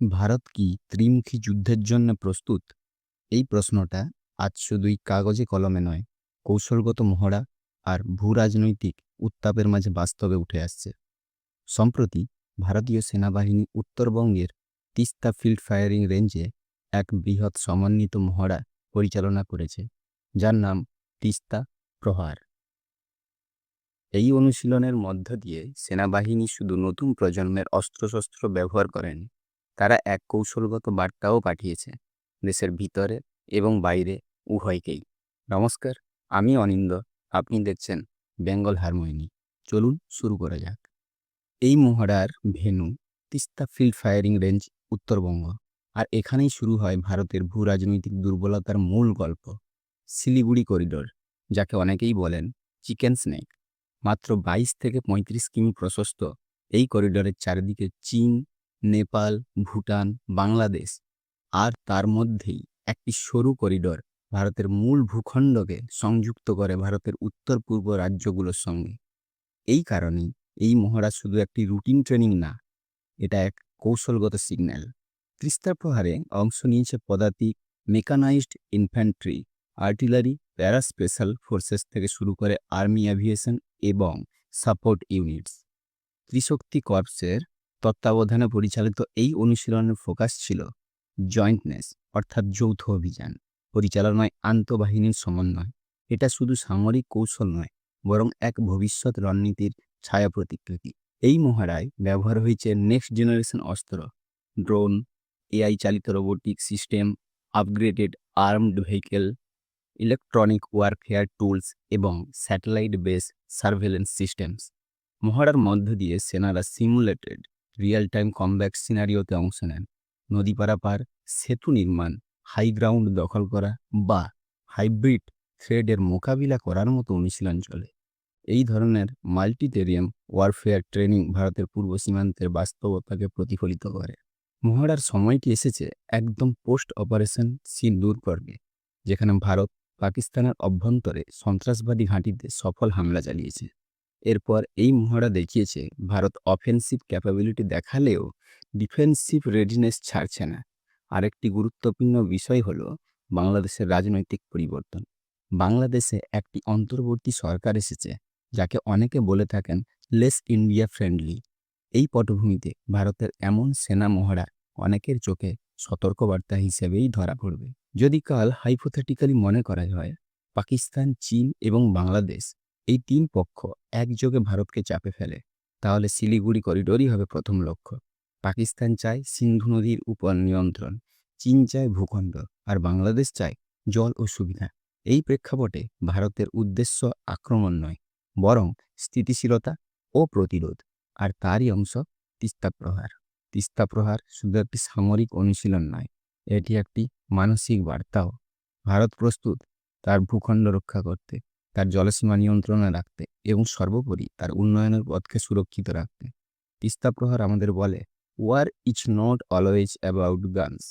ভারত কি ত্রিমুখী যুদ্ধের জন্য প্রস্তুত? এই প্রশ্নটা আজ শুধুই কাগজে কলমে নয়, কৌশলগত মহড়া আর ভূরাজনৈতিক উত্তাপের মাঝে বাস্তবে উঠে আসছে। সম্প্রতি ভারতীয় সেনাবাহিনী উত্তরবঙ্গের তিস্তা ফিল্ড ফায়ারিং রেঞ্জে এক বৃহৎ সমন্বিত মহড়া পরিচালনা করেছে, যার নাম তিস্তা প্রহার। এই অনুশীলনের মধ্য দিয়ে সেনাবাহিনী শুধু নতুন প্রজন্মের অস্ত্রশস্ত্র ব্যবহার করেনি তারা এক কৌশলগত বার্তাও পাঠিয়েছে, দেশের ভিতরে এবং বাইরে উভয়কেই। নমস্কার, আমি অনিন্দ, আপনি দেখছেন বেঙ্গল হারমোনি। চলুন শুরু করা যাক। এই মহড়ার venue Teesta field firing range, Uttarbanga. আর এখানেই শুরু হয় ভারতের ভূ রাজনৈতিক দুর্বলতার মূল গল্প, শিলিগুড়ি করিডোর, যাকে অনেকেই বলেন চিকেন স্নেক। মাত্র বাইশ থেকে পঁয়ত্রিশ কিমি প্রশস্ত এই করিডোরের চারিদিকে চীন নেপাল, ভুটান, বাংলাদেশ আর তার মধ্যেই একটি সরু করিডোর ভারতের মূল ভূখণ্ডকে সংযুক্ত করে ভারতের উত্তর পূর্ব রাজ্যগুলোর সঙ্গে। এই কারণেই এই মহড়া শুধু একটি রুটিন ট্রেনিং না, এটা এক কৌশলগত সিগন্যাল তিস্তা প্রহারে অংশ নিয়েছে পদাতিক mechanised infantry artillery para special forces থেকে শুরু করে আর্মি অ্যাভিয়েশন এবং সাপোর্ট ইউনিটস ত্রিশক্তি কর্পসের তত্ত্বাবধানে পরিচালিত এই অনুশীলনের ফোকাস ছিল জয়েন্টনেস, অর্থাৎ যৌথ অভিযান। পরিচালনায় আন্তঃবাহিনীর সমন্বয়। এটা শুধু সামরিক কৌশল নয়, বরং এক ভবিষ্যৎ রণনীতির ছায়া প্রতিকৃতি এই মহড়ায় ব্যবহার হয়েছে নেক্সট জেনারেশন অস্ত্র, ড্রোন এআই চালিত robotic system, upgraded armed vehicle, electronic warfare tools এবং স্যাটেলাইট বেস সার্ভেলেন্স সিস্টেমস। মহড়ার মধ্য দিয়ে সেনারা সিমুলেটেড রিয়েল টাইম কমব্যাক সিনারিওতে অংশ নেন। নদী পারাপার সেতু নির্মাণ হাই গ্রাউন্ড দখল করা বা হাইব্রিড থ্রেডের মোকাবিলা করার মতো অনুশীলন চলে। এই ধরনের মাল্টিটেরিয়াম ওয়ারফেয়ার ট্রেনিং ভারতের পূর্ব সীমান্তের বাস্তবতাকে প্রতিফলিত করে। মহড়ার সময়টি এসেছে একদম পোস্ট অপারেশন সিন্দুর পর্বে যেখানে ভারত পাকিস্তানের অভ্যন্তরে সন্ত্রাসবাদী ঘাঁটিতে সফল হামলা চালিয়েছে। এরপর এই মহড়া দেখিয়েছে, ভারত অফেন্সিভ ক্যাপাবিলিটি দেখালেও ডিফেন্সিভ রেডিনেস ছাড়ছে না। আরেকটি গুরুত্বপূর্ণ বিষয় হল বাংলাদেশের রাজনৈতিক পরিবর্তন। বাংলাদেশে একটি অন্তর্বর্তী সরকার এসেছে, যাকে অনেকে বলে থাকেন লেস ইন্ডিয়া ফ্রেন্ডলি এই পটভূমিতে ভারতের এমন সেনা মহড়া অনেকের চোখে সতর্কবার্তা হিসেবেই ধরা পড়বে। যদি কাল হাইপোথেটিক্যালি মনে করা হয়, পাকিস্তান, চীন এবং বাংলাদেশ এই তিন পক্ষ একযোগে ভারতকে চাপে ফেলে। তাহলে শিলিগুড়ি করিডোরই হবে প্রথম লক্ষ্য। পাকিস্তান চায় সিন্ধু নদীর উপর নিয়ন্ত্রণ, চীন চায় ভূখণ্ড, আর বাংলাদেশ চায় জল ও সুবিধা। এই প্রেক্ষাপটে ভারতের উদ্দেশ্য আক্রমণ নয়, বরং স্থিতিশীলতা ও প্রতিরোধ, আর তারই অংশ তিস্তা প্রহার। তিস্তা প্রহার শুধু একটি সামরিক অনুশীলন নয়, এটি একটি মানসিক বার্তাও। ভারত প্রস্তুত তার ভূখণ্ড রক্ষা করতে। তার জলসীমা নিয়ন্ত্রণে রাখতে এবং সর্বোপরি তার উন্নয়নের পথকে সুরক্ষিত রাখতে। তিস্তা প্রহার আমাদের বলে war is not always about guns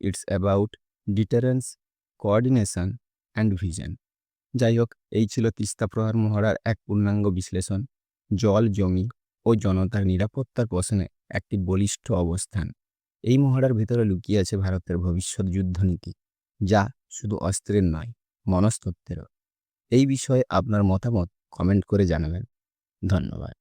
it's about deterrence coordination and vision যাই হোক, এই ছিল তিস্তা প্রহার মহড়ার এক পূর্ণাঙ্গ বিশ্লেষণ। জল, জমি ও জনতার নিরাপত্তার প্রশ্নে একটি বলিষ্ঠ অবস্থান। এই মহড়ার ভেতরে লুকিয়ে আছে ভারতের ভবিষ্যৎ যুদ্ধনীতি, যা শুধু অস্ত্রের নয়, মনস্তত্ত্বেরও। এই বিষয়ে আপনার মতামত কমেন্ট করে জানাবেন। ধন্যবাদ।